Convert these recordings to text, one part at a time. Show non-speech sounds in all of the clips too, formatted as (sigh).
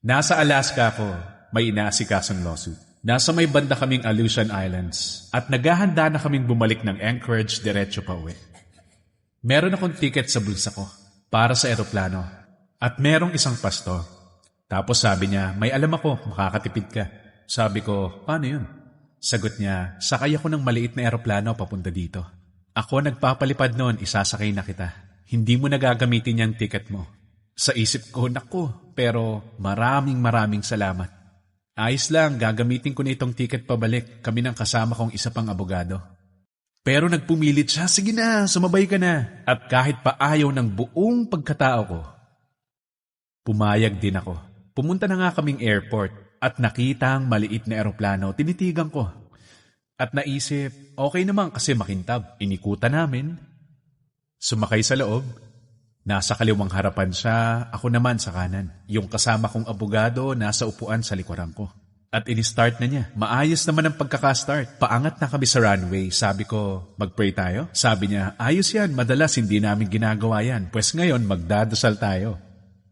Nasa Alaska ako, may inaasikasong lawsuit. Nasa may banda kaming Aleutian Islands at naghahanda na kaming bumalik ng Anchorage diretso pa uwi. Meron akong ticket sa bulsa ko para sa eroplano at merong isang pastor. Tapos sabi niya, may alam ako, makakatipid ka. Sabi ko, paano yun? Sagot niya, sakay ako ng maliit na eroplano papunta dito. Ako nagpapalipad noon, isasakay na kita. Hindi mo nagagamitin yung ticket mo. Sa isip ko, nako, pero maraming maraming salamat. Ayos lang, gagamitin ko na itong ticket pabalik. Kami ng kasama kong isa pang abogado. Pero nagpumilit siya, sige na, sumabay ka na. At kahit pa ayaw ng buong pagkatao ko, pumayag din ako. Pumunta na nga kaming airport at nakita ang maliit na eroplano, tinitigan ko. At naisip, okay naman kasi makintab. Inikutan namin. Sumakay sa loob. Nasa kaliwang harapan siya, ako naman sa kanan. Yung kasama kong abogado nasa upuan sa likuran ko. At ini-start na niya. Maayos naman ang pagkaka-start. Paangat na kami sa runway. Sabi ko, mag-pray tayo? Sabi niya, ayos yan. Madalas hindi namin ginagawa yan. Pues ngayon, magdadasal tayo.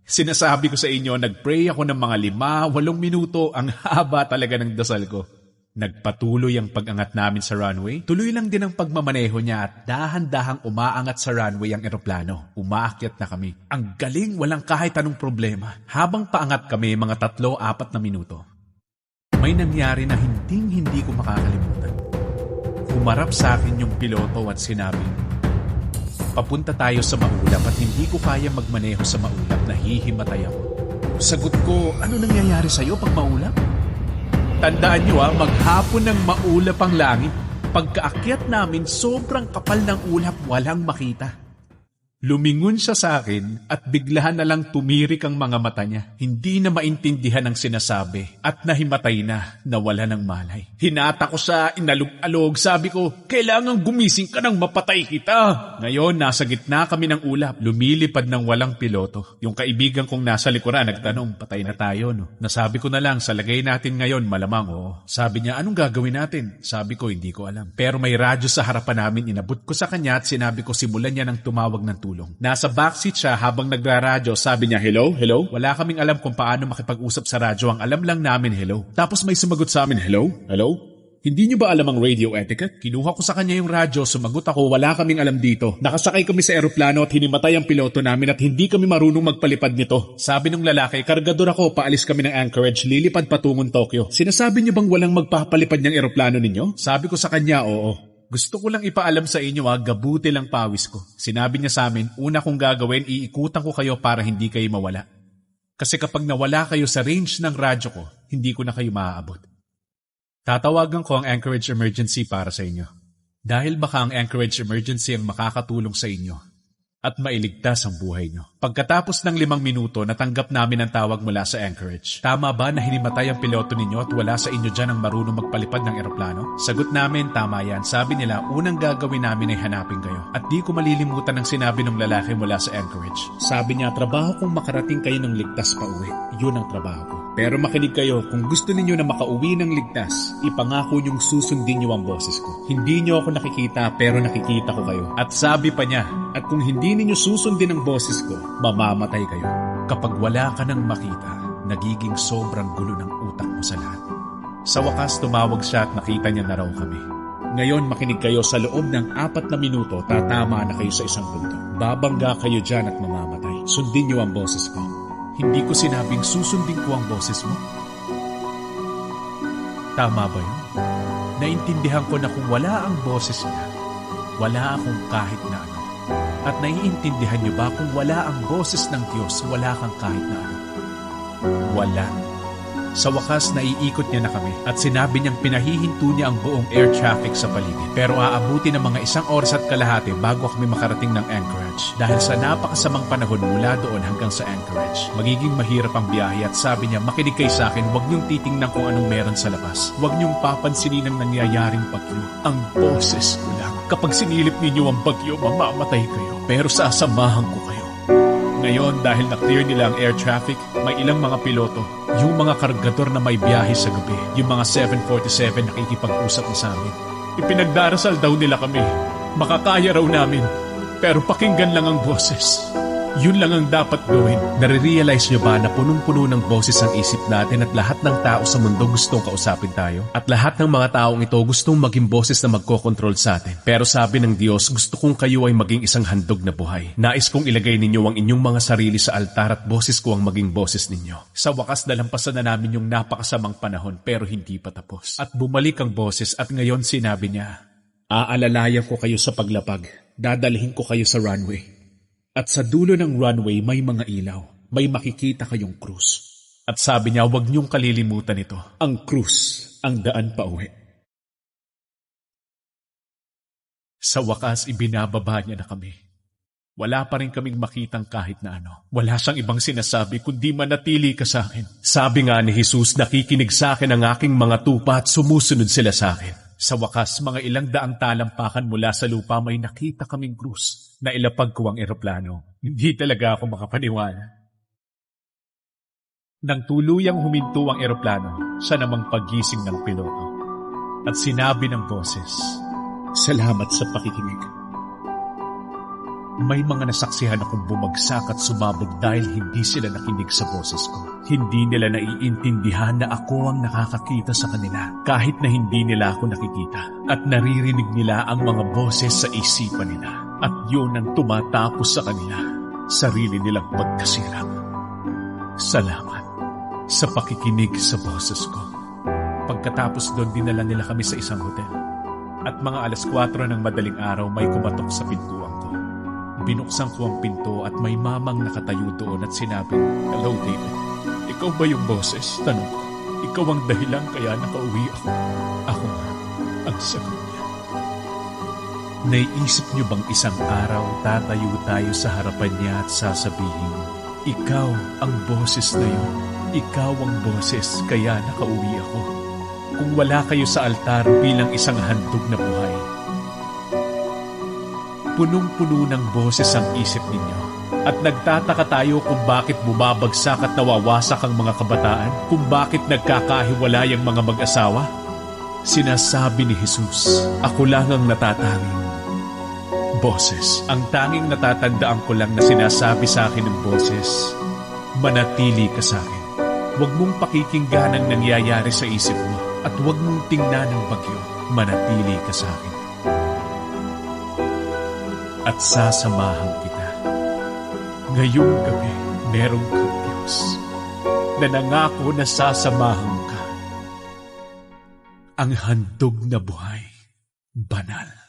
Sinasabi ko sa inyo, nag-pray ako ng mga lima, walong minuto. Ang (laughs) haba talaga ng dasal ko. Nagpatuloy ang pag-angat namin sa runway. Tuloy lang din ang pagmamaneho niya at dahan-dahang umaangat sa runway ang eroplano. Umaakyat na kami. Ang galing, walang kahit anong problema. Habang paangat kami, mga tatlo, apat na minuto. May nangyari na hinding-hindi ko makakalimutan. Humarap sa akin yung piloto at sinabi, Papunta tayo sa maulap at hindi ko kaya magmaneho sa maulap, nahihimatay ako. Sagot ko, ano nangyayari sa'yo pag maulap? Tandaan nyo ah, maghapon ng maulap ang langit. Pagkaakyat namin, sobrang kapal ng ulap, walang makita. Lumingon siya sa akin at biglahan na lang tumirik ang mga mata niya. Hindi na maintindihan ang sinasabi at nahimatay na, nawala ng malay. Hinata ko siya, inalog-alog, sabi ko, kailangan gumising ka nang mapatay kita. Ngayon, nasa gitna kami ng ulap, lumilipad ng walang piloto. Yung kaibigan kong nasa likuran nagtanong, patay na tayo no? Nasabi ko na lang, sa lagay natin ngayon, malamang oo. Sabi niya, anong gagawin natin? Sabi ko, hindi ko alam. Pero may radyo sa harapan namin, inabot ko sa kanya at sinabi ko simulan niya ng tumawag ng tulong. Nasa backseat siya habang nagraradyo. Sabi niya, hello, hello? Wala kaming alam kung paano makipag-usap sa radyo. Ang alam lang namin, hello. Tapos may sumagot sa amin, hello, hello? Hindi niyo ba alam ang radio etiquette? Kinuha ko sa kanya yung radyo, sumagot ako, wala kaming alam dito. Nakasakay kami sa eroplano at hinimatay ang piloto namin at hindi kami marunong magpalipad nito. Sabi ng lalaki, kargador ako, paalis kami ng Anchorage, lilipad patungong Tokyo. Sinasabi niyo bang walang magpapalipad ng eroplano ninyo? Sabi ko sa kanya, oo. Gusto ko lang ipaalam sa inyo ha, gabuti lang pawis ko. Sinabi niya sa amin, una kong gagawin, iikutan ko kayo para hindi kayo mawala. Kasi kapag nawala kayo sa range ng radyo ko, hindi ko na kayo maaabot. Tatawagan ko ang Anchorage Emergency para sa inyo. Dahil baka ang Anchorage Emergency ang makakatulong sa inyo at mailigtas ang buhay nyo. Pagkatapos ng limang minuto, natanggap namin ang tawag mula sa Anchorage. Tama ba na hinimatay ang piloto ninyo at wala sa inyo dyan ang marunong magpalipad ng eroplano? Sagot namin, tama yan. Sabi nila, unang gagawin namin ay hanapin kayo. At di ko malilimutan ang sinabi ng lalaki mula sa Anchorage. Sabi niya, trabaho kong makarating kayo ng ligtas pa uwi. Yun ang trabaho ko. Pero makinig kayo, kung gusto ninyo na makauwi ng ligtas, ipangako niyong susundin niyo ang boses ko. Hindi niyo ako nakikita pero nakikita ko kayo. At sabi pa niya, at kung hindi ninyo susundin ang boses ko, mamamatay kayo. Kapag wala ka nang makita, nagiging sobrang gulo ng utak mo sa lahat. Sa wakas, tumawag siya at nakita niya na raw kami. Ngayon, makinig kayo sa loob ng apat na minuto, tatama na kayo sa isang punto. Babangga kayo dyan at mamamatay. Sundin niyo ang boses ko. Hindi ko sinabing susundin ko ang boses mo. Tama ba yun? Naintindihan ko na kung wala ang boses niya, wala akong kahit na ano. At naiintindihan niyo ba kung wala ang boses ng Diyos, wala kang kahit na ano? Wala. Sa wakas, naiikot niya na kami at sinabi niyang pinahihinto niya ang buong air traffic sa paligid. Pero aabuti ng mga isang oras at kalahati bago kami makarating ng Anchorage. Dahil sa napakasamang panahon mula doon hanggang sa Anchorage, magiging mahirap ang biyahe at sabi niya, makinig kayo sa akin, huwag niyong titingnan kung anong meron sa labas. Huwag niyong papansinin ang nangyayaring bagyo. Ang boses ko lang. Kapag sinilip ninyo ang bagyo, mamamatay kayo. Pero sasamahan ko kayo. Ngayon, dahil na-clear nila ang air traffic, may ilang mga piloto, yung mga kargador na may biyahe sa gabi, yung mga 747 nakikipag-usap na sa amin. Ipinagdarasal daw nila kami. Makakaya raw namin. Pero pakinggan lang ang boses. Yun lang ang dapat gawin. Nare-realize nyo ba na punong-puno ng boses ang isip natin at lahat ng tao sa mundo gustong kausapin tayo? At lahat ng mga taong ito gustong maging boses na magkokontrol sa atin. Pero sabi ng Diyos, gusto kong kayo ay maging isang handog na buhay. Nais kong ilagay ninyo ang inyong mga sarili sa altar at boses ko ang maging boses ninyo. Sa wakas, dalampasan na namin yung napakasamang panahon pero hindi pa tapos. At bumalik ang boses at ngayon sinabi niya, Aalalayan ko kayo sa paglapag. Dadalhin ko kayo sa runway. At sa dulo ng runway may mga ilaw. May makikita kayong krus. At sabi niya, huwag niyong kalilimutan ito. Ang krus, ang daan pa uwi. Sa wakas, ibinababa niya na kami. Wala pa rin kaming makitang kahit na ano. Wala siyang ibang sinasabi kundi manatili ka sa akin. Sabi nga ni Jesus, nakikinig sa akin ang aking mga tupa at sumusunod sila sa akin. Sa wakas, mga ilang daang talampakan mula sa lupa may nakita kaming krus na ilapag ko ang eroplano. (laughs) Hindi talaga ako makapaniwala. Nang tuluyang huminto ang eroplano, siya namang pagising ng piloto. At sinabi ng boses, Salamat sa pakikinig. May mga nasaksihan akong bumagsak at sumabog dahil hindi sila nakinig sa boses ko. Hindi nila naiintindihan na ako ang nakakakita sa kanila kahit na hindi nila ako nakikita. At naririnig nila ang mga boses sa isipan nila. At yun ang tumatapos sa kanila. Sarili nilang pagkasirang. Salamat sa pakikinig sa boses ko. Pagkatapos doon, dinala nila kami sa isang hotel. At mga alas 4 ng madaling araw may kumatok sa pintuan ko. Binuksan ko ang pinto at may mamang nakatayo doon at sinabi, Hello David, ikaw ba yung boses? Tanong ko. Ikaw ang dahilan kaya nakauwi ako. Ako nga, ang sagot. Naiisip niyo bang isang araw tatayo tayo sa harapan niya at sasabihin, Ikaw ang boses na yun. Ikaw ang boses kaya nakauwi ako. Kung wala kayo sa altar bilang isang handog na buhay, punong-puno ng boses ang isip ninyo. At nagtataka tayo kung bakit bumabagsak at nawawasak ang mga kabataan, kung bakit nagkakahiwalay ang mga mag-asawa. Sinasabi ni Jesus, ako lang ang natatanging boses. Ang tanging natatandaan ko lang na sinasabi sa akin ng boses, manatili ka sa akin. Huwag mong pakikinggan ang nangyayari sa isip mo at huwag mong tingnan ang bagyo. Manatili ka sa akin at sasamahan kita. Ngayong gabi, meron kang Diyos na nangako na sasamahan ka. Ang handog na buhay, banal.